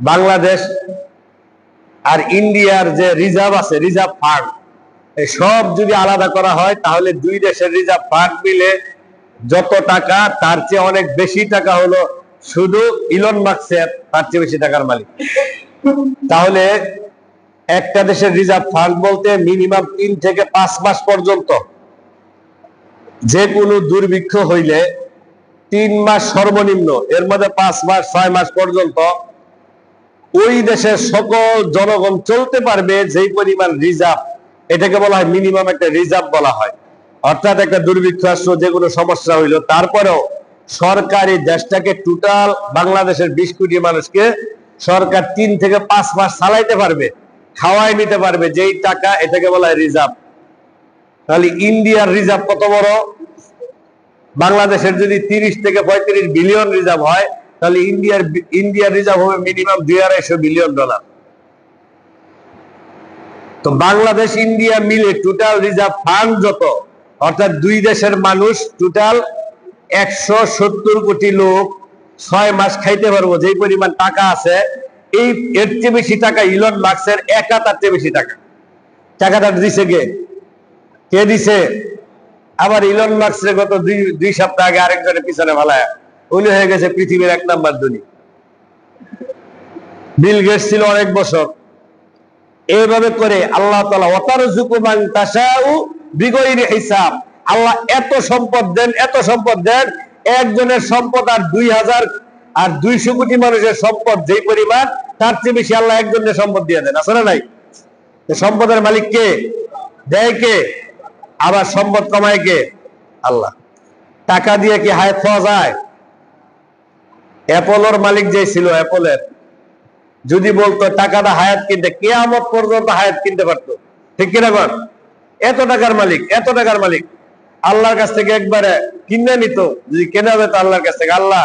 বাংলাদেশ আর ইন্ডিয়ার যে রিজার্ভ আছে, রিজার্ভ ফান্ড সব যদি আলাদা করা হয়, তাহলে দুই দেশের রিজার্ভ ফান্ড মিলে যত টাকা, তার চেয়ে অনেক বেশি টাকা হলো শুধু ইলন মার্কসের তার চেয়ে বেশি টাকার মালিক। তাহলে একটা দেশের রিজার্ভ ফান্ড বলতে মিনিমাম তিন থেকে পাঁচ মাস পর্যন্ত যে কোনো দুর্ভিক্ষ হইলে তিন মাস সর্বনিম্ন, এর মধ্যে পাঁচ মাস, ছয় মাস পর্যন্ত ওই দেশের সকল জনগণ চলতে পারবে যেই পরিমাণ রিজার্ভ এটাকে বলা হয় মিনিমাম একটা রিজার্ভ বলা হয়। অর্থাৎ একটা দুর্ভিক্ষ আসলো, যে কোনো সমস্যা হইল। তারপরেও সরকারি দেশটাকে টোটাল বাংলাদেশের বিশ কোটি মানুষকে সরকার তিন থেকে পাঁচ মাস চালাইতে পারবে, খাওয়াই নিতে পারবে, যেই টাকা এটাকে বলা হয় রিজার্ভ তাহলে ইন্ডিয়ার রিজার্ভ কত বড়? বাংলাদেশের যদি তিরিশ থেকে পঁয়ত্রিশ বিলিয়ন রিজার্ভ হয় তাহলে ইন্ডিয়ার ইন্ডিয়ার রিজার্ভ হবে মিনিমাম দুই আড়াইশো বিলিয়ন ডলার তো বাংলাদেশ, ইন্ডিয়া মিলে টোটাল রিজার্ভ ফান্ড যত, অর্থাৎ দুই দেশের মানুষ টোটাল একশো সত্তর কোটি লোক ছয় মাস খাইতে পারব যে পরিমাণ টাকা আছে, এই, এর চেয়ে বেশি টাকা ইলন মার্কসের একা তার চেয়ে বেশি টাকা। টাকাটা দিছে কে? কে দিছে? আবার ইলন মার্কসের গত দুই দুই সপ্তাহ আগে আরেকজনের পিছনে ভালায় উনি হয়ে গেছে পৃথিবীর এক নাম্বার ধনী। বিল গেটস ছিল অনেক বছর। এইভাবে করে আল্লাহ হিসাব। আল্লাহ এত সম্পদ দেন, এত সম্পদ দেন, একজনের সম্পদ আর দুই হাজার আর দুইশো কোটি মানুষের সম্পদ যে পরিমাণ, তার চেয়ে বেশি আল্লাহ একজনের সম্পদ দিয়ে দেন। আসলে নাই? সম্পদের মালিক কে? দেয় কে? আবার সম্পদ কমায় কে? আল্লাহ। টাকা দিয়ে কি হায়াত পাওয়া যায়? অ্যাপোলোর মালিক যে ছিল অ্যাপলের যদি বলতো টাকাটা হায়াত কিনতে, কেয়ামত পর্যন্ত হায়াত কিনতে পারতো। ঠিক কিনা কর এত টাকার মালিক, এত টাকার মালিক। আল্লাহর কাছ থেকে একবারে কিনে নিত, যদি কেনা যেত আল্লাহর কাছ থেকে, আল্লাহ,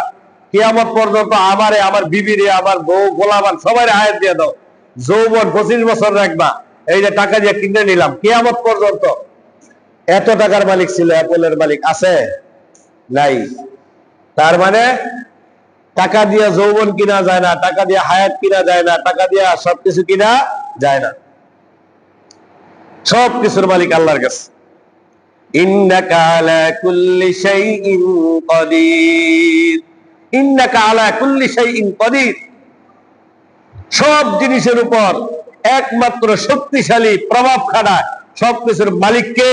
কেয়ামত পর্যন্ত আমারে, আমার বিবিরে, আমার বউ গোলামান সবাই হায়াত দিয়ে দাও। যৌবন পঁচিশ বছর রাখবা, এই যে টাকা দিয়ে কিনে নিলাম, কেয়ামত পর্যন্ত। এত টাকার মালিক ছিল অ্যাপলের মালিক, আছে? নাই। তার মানে টাকা দিয়ে যৌবন কিনা যায় না, টাকা দিয়ে হায়াত কিনা যায় না, টাকা দিয়ে সবকিছু কিনা যায় না। সব কিছুর মালিক আল্লাহর কাছে। সব জিনিসের উপর একমাত্র শক্তিশালী প্রভাব খাটায় সবকিছুর মালিক কে?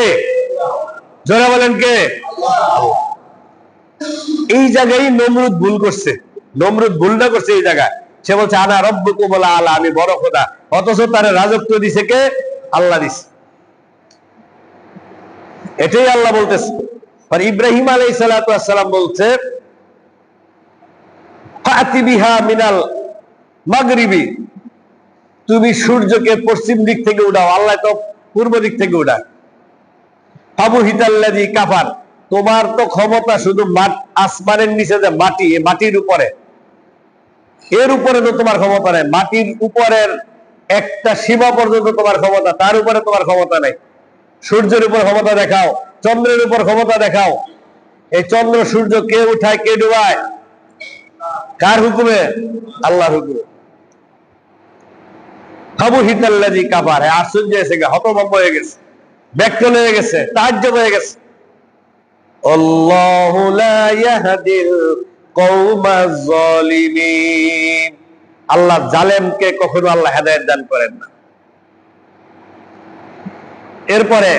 জোরে বলেন কে? এই জায়গায় নমরুদ ভুল করছে। নমরুদ ভুলটা করছে এই জায়গায়। সে বলছে আনা রব্বুকু বলা আল্লাহ আমি বড় খোদা। অথচ তার রাজত্ব দিছে কে? আল্লাহ দিছে। এটাই আল্লাহ বলতেছে। আর ইব্রাহিম আলাই সালাম বলছে মিনাল মাগরিবি। তুমি সূর্যকে পশ্চিম দিক থেকে উঠাও, আল্লাহ তো পূর্ব দিক থেকে উঠায়। ফাবু হিতাল্লাদি কাফার। তোমার তো ক্ষমতা শুধু আসমানের নিচে যে মাটি মাটির উপরে। এর উপরে তো তোমার ক্ষমতা নেই, মাটির উপরের একটা সীমা পর্যন্ত তোমার ক্ষমতা, তার উপরে তোমার ক্ষমতা নেই। সূর্যের উপর ক্ষমতা দেখাও, চন্দ্রের উপর ক্ষমতা দেখাও। এই চন্দ্র, সূর্য কে উঠায়, কে ডুবায়? কার হুকুমে? আল্লাহর হুকুমে। হাবু হিতাল্লাজি কাবার আশ্চর্য গে, হতভম্ব হয়ে গেছে ব্যাকল হয়ে গেছে তাজ্য হয়ে গেছে। আল্লাহু আল্লাহ জালেমকে কখনো আল্লাহ হেদায়ত দান করেন না। এরপরে